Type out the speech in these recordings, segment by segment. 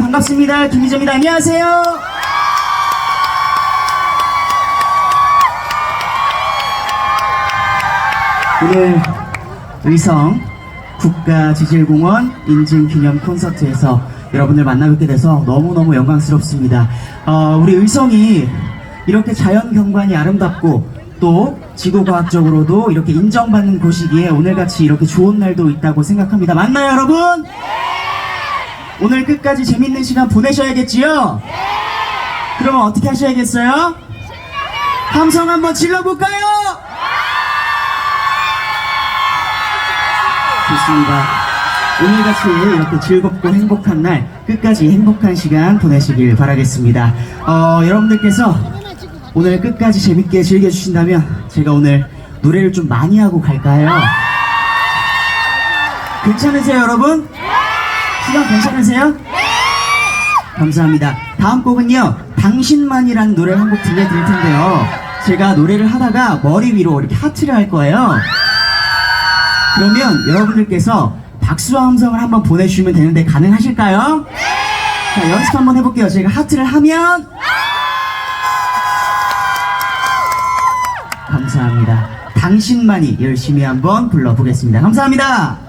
반갑습니다. 김희정입니다. 안녕하세요. 오늘 의성 국가지질공원 인증기념 콘서트에서 여러분을 만나뵙게 돼서 너무너무 영광스럽습니다. 어, 우리 의성이 이렇게 자연 경관이 아름답고 또 지구과학적으로도 이렇게 인정받는 곳이기에 오늘같이 이렇게 좋은 날도 있다고 생각합니다. 맞나요, 여러분? 오늘 끝까지 재밌는 시간 보내셔야겠지요? 그러면 어떻게 하셔야겠어요? 함성 한번 질러볼까요? 좋습니다. 오늘같이 이렇게 즐겁고 행복한 날 끝까지 행복한 시간 보내시길 바라겠습니다. 어, 여러분들께서 오늘 끝까지 재밌게 즐겨주신다면 제가 오늘 노래를 좀 많이 하고 갈까요? 괜찮으세요, 여러분? 시간 괜찮으세요? 감사합니다. 다음 곡은요, 당신만이라는 노래를 한 곡 들려드릴 텐데요. 제가 노래를 하다가 머리 위로 이렇게 하트를 할 거예요. 그러면 여러분들께서 박수와 함성을 한번 보내주시면 되는데 가능하실까요? 자, 연습 한번 해볼게요. 제가 하트를 하면 감사합니다. 당신만이 열심히 한번 불러보겠습니다. 감사합니다.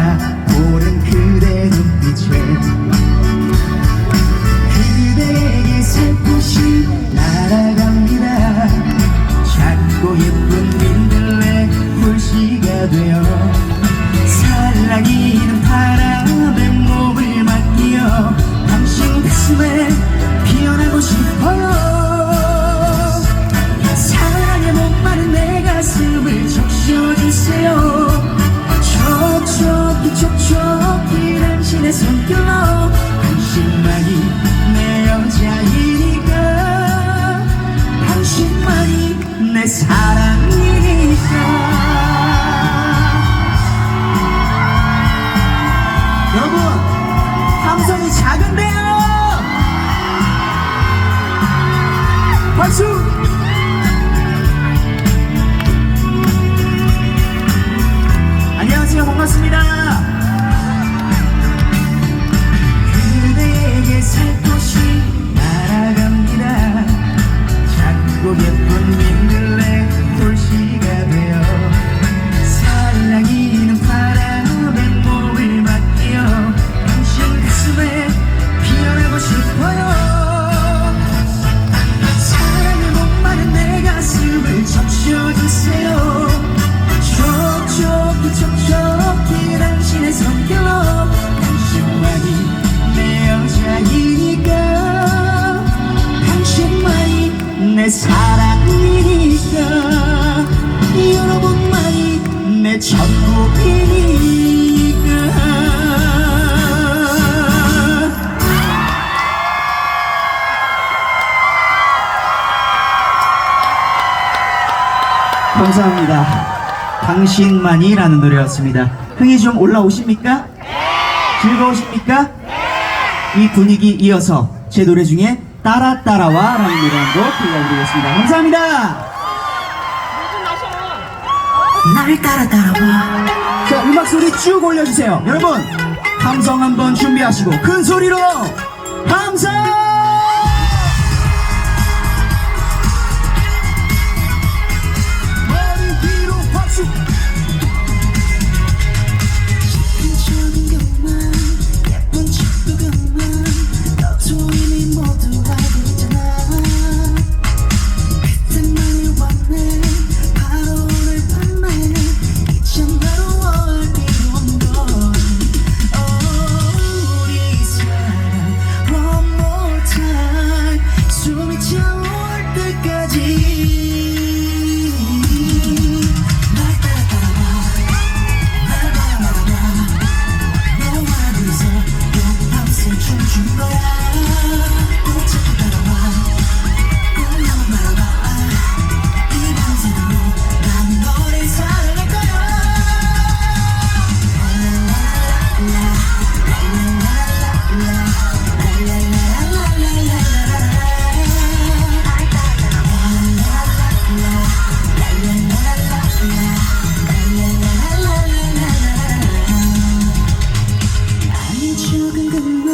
날 작은데요. 박수 당신만이라는 노래였습니다. 흥이 좀 올라오십니까? 즐거우십니까? 이 분위기 이어서 제 노래 중에 따라 따라와 라는 노래 한곡 들려드리겠습니다. 감사합니다. 날 따라 따라와. 자, 음악 소리 쭉 올려주세요. 여러분, 함성 한번 준비하시고 큰 소리로! 머 You can sugar guru.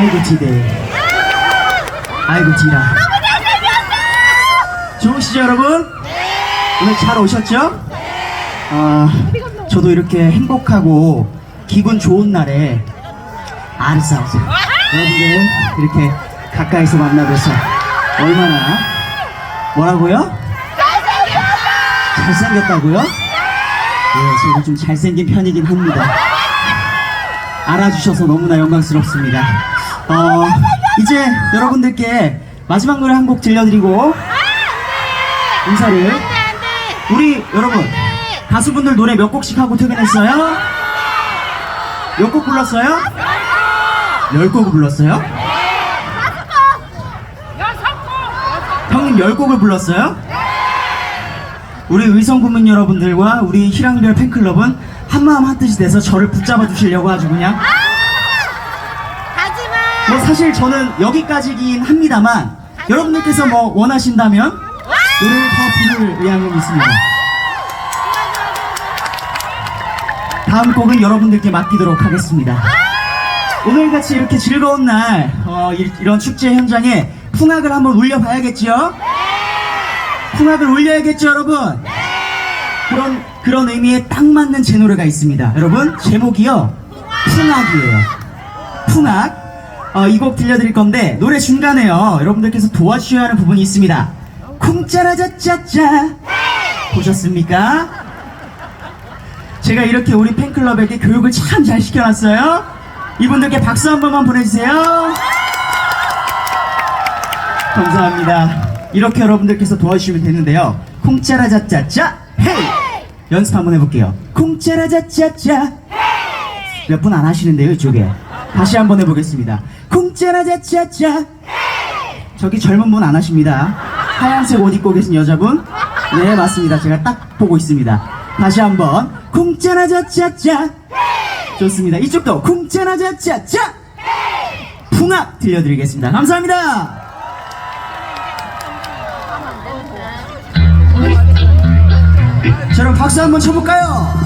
아이고 디데 아이고 디라 좋으시죠 여러분? 오늘 잘 오셨죠? 아, 저도 이렇게 행복하고 기분 좋은 날에 아르사우스 여러분들 이렇게 가까이서 만나뵈서 얼마나 뭐라고요? 잘생겼다고요? 예, 제가 좀 잘생긴 편이긴 합니다. 알아주셔서 너무나 영광스럽습니다. 어, 이제 여러분들께 마지막 노래 한 곡 들려드리고 인사를 우리 여러분 가수분들 노래 몇 곡씩 하고 퇴근했어요? 몇 곡 불렀어요? 열 곡을 불렀어요? 형님 열 곡을 불렀어요? 우리 의성구민 여러분들과 우리 희랑별 팬클럽은 한마음 한뜻이 돼서 저를 붙잡아 주시려고 아주 그냥 가지마. 뭐 사실 저는 여기까지긴 합니다만 여러분들께서 뭐 원하신다면 노래를 더 부를 의향은 있습니다. 다음 곡은 여러분들께 맡기도록 하겠습니다. 오늘같이 이렇게 즐거운 날 어, 이- 이런 축제 현장에 풍악을 한번 울려봐야겠죠? 풍악을 울려야겠죠 여러분? 그런 그런 의미에 딱 맞는 제 노래가 있습니다. 여러분 제목이요. 풍악이에요. 풍악. 어, 이 곡 들려드릴 건데 노래 중간에요. 여러분들께서 도와주셔야 하는 부분이 있습니다. 쿵짜라짜짜짜. 보셨습니까? 제가 이렇게 우리 팬클럽에게 교육을 참 잘 시켜놨어요. 이분들께 박수 한 번만 보내주세요. 감사합니다. 이렇게 여러분들께서 도와주시면 되는데요. 쿵짜라짜짜짜. 헤이 연습 한번 해볼게요. 쿵짜라짜짜짜. 몇 분 안 하시는데요 이쪽에. 다시 한번 해보겠습니다. 쿵짜라짜짜짜. 저기 젊은 분 안 하십니다. 하얀색 옷 입고 계신 여자분? 네 맞습니다. 제가 딱 보고 있습니다. 다시 한번. 쿵짜라짜짜짜. 좋습니다. 이쪽도 쿵짜라짜짜짜. 풍악 들려드리겠습니다. 감사합니다 자 그럼 박수 한번 쳐볼까요?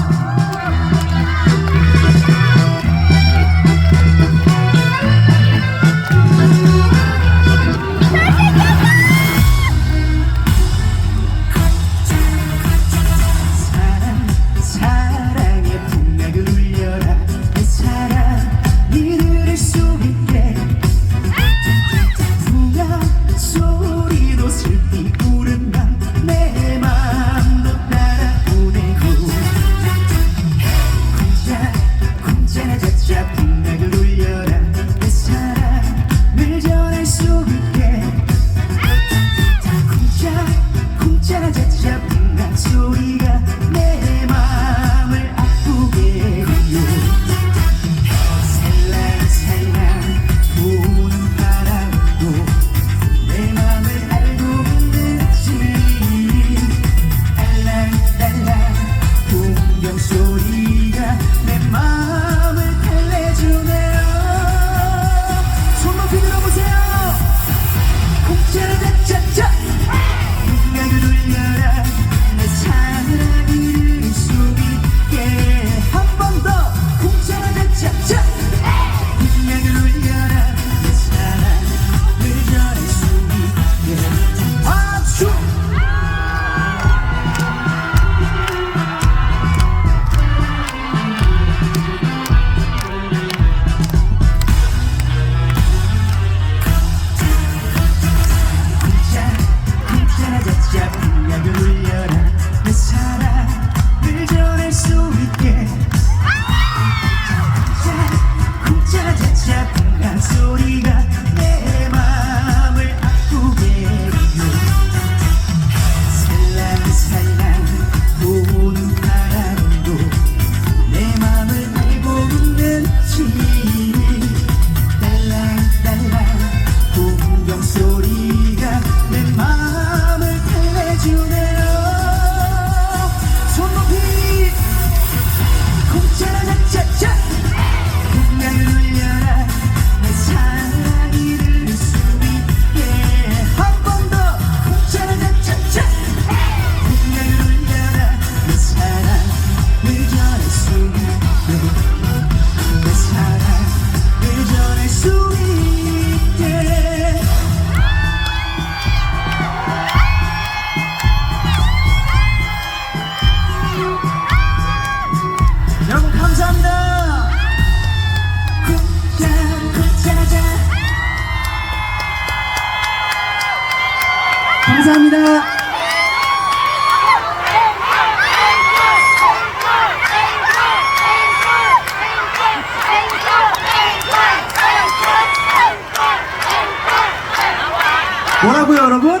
뭐라고요, 여러분?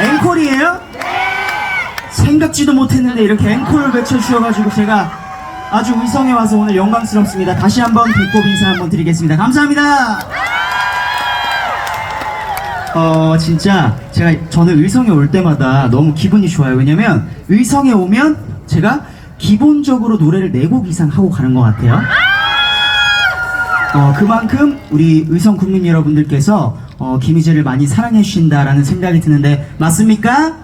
앵콜이에요? 생각지도 못했는데 이렇게 앵콜을 외쳐주셔가지고 제가 아주 의성에 와서 오늘 영광스럽습니다. 다시 한번 배꼽 인사 한번 드리겠습니다. 감사합니다. 어 진짜 제가 저는 의성에 올 때마다 너무 기분이 좋아요. 왜냐면 의성에 오면 제가 기본적으로 노래를 네곡 이상 하고 가는 것 같아요. 어, 그만큼 우리 의성 국민 여러분들께서 어, 김희재를 많이 사랑해 주신다라는 생각이 드는데 맞습니까?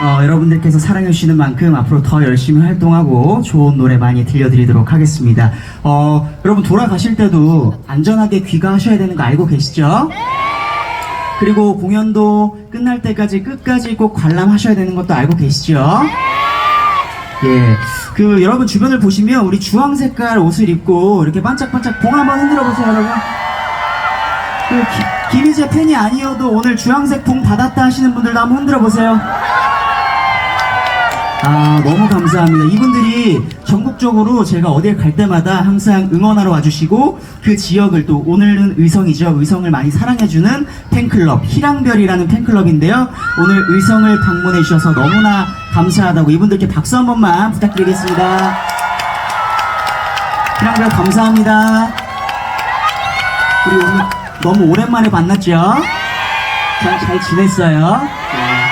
어, 여러분들께서 사랑해 주시는 만큼 앞으로 더 열심히 활동하고 좋은 노래 많이 들려드리도록 하겠습니다. 어, 여러분 돌아가실 때도 안전하게 귀가하셔야 되는 거 알고 계시죠? 그리고 공연도 끝날 때까지 끝까지 꼭 관람하셔야 되는 것도 알고 계시죠? 예. 그 여러분 주변을 보시면 우리 주황 색깔 옷을 입고 이렇게 반짝반짝 봉 한번 흔들어 보세요, 여러분. 그 기- 김희재 팬이 아니어도 오늘 주황색 봉 받았다 하시는 분들도 한번 흔들어 보세요. 아, 너무 감사합니다. 이분들이 전국적으로 제가 어딜 갈 때마다 항상 응원하러 와주시고 그 지역을 또 오늘은 의성이죠. 의성을 많이 사랑해주는 팬클럽, 희랑별이라는 팬클럽인데요. 오늘 의성을 방문해 주셔서 너무나 감사하다고 이분들께 박수 한 번만 부탁드리겠습니다. 희랑별 감사합니다. 우리 오늘 너무 오랜만에 만났죠? 잘, 잘 지냈어요? 네.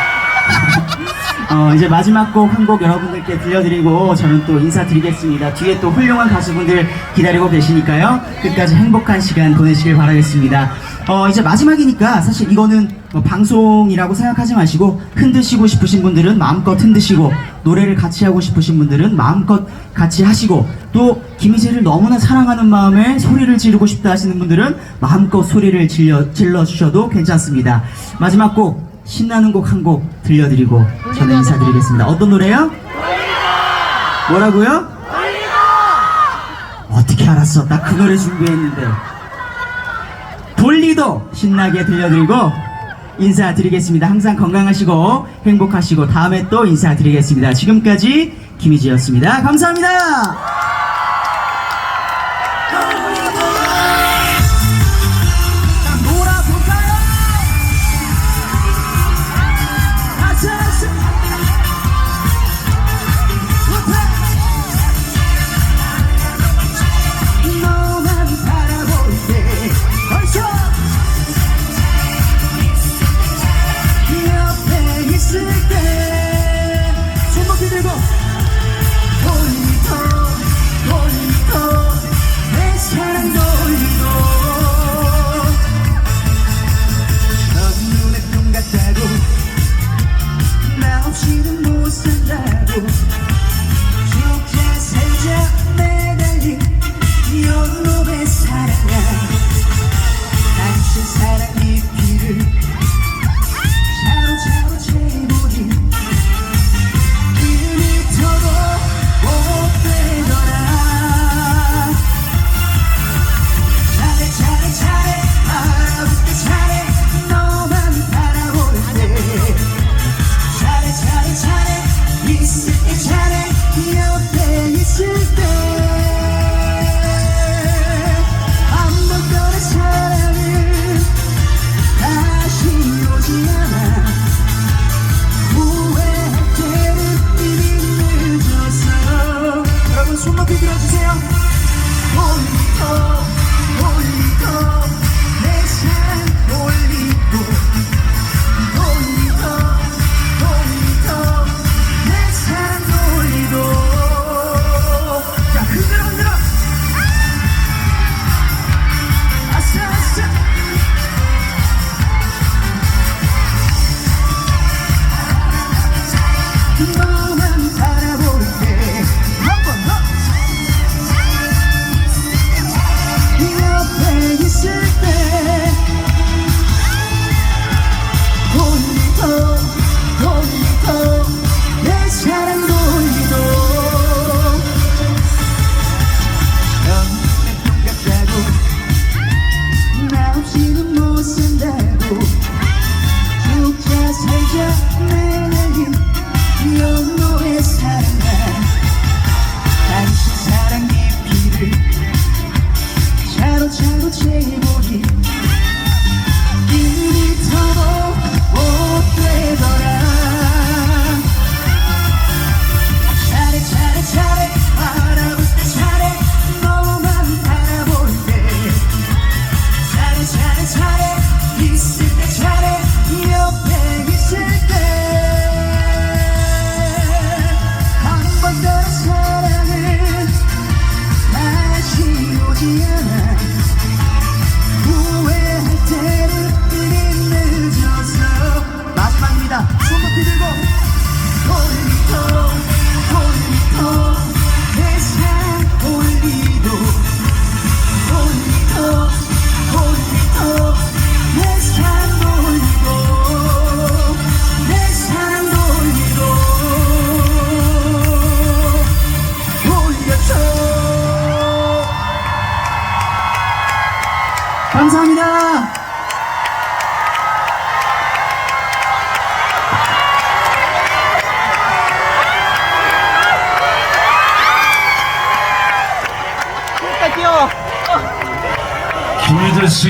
어, 이제 마지막 곡 한 곡 여러분들께 들려드리고 저는 또 인사드리겠습니다. 뒤에 또 훌륭한 가수분들 기다리고 계시니까요. 끝까지 행복한 시간 보내시길 바라겠습니다. 어, 이제 마지막이니까 사실 이거는 뭐 방송이라고 생각하지 마시고 흔드시고 싶으신 분들은 마음껏 흔드시고 노래를 같이 하고 싶으신 분들은 마음껏 같이 하시고 또 김희재를 너무나 사랑하는 마음에 소리를 지르고 싶다 하시는 분들은 마음껏 소리를 질러, 질러주셔도 괜찮습니다. 마지막 곡 신나는 곡 한 곡 들려드리고 저는 인사드리겠습니다. 어떤 노래요? 뭐라고요? 어떻게 알았어? 나 그 노래 준비했는데. 돌리도 신나게 들려드리고 인사드리겠습니다. 항상 건강하시고 행복하시고 다음에 또 인사드리겠습니다. 지금까지 김희지였습니다. 감사합니다.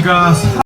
김희재 씨가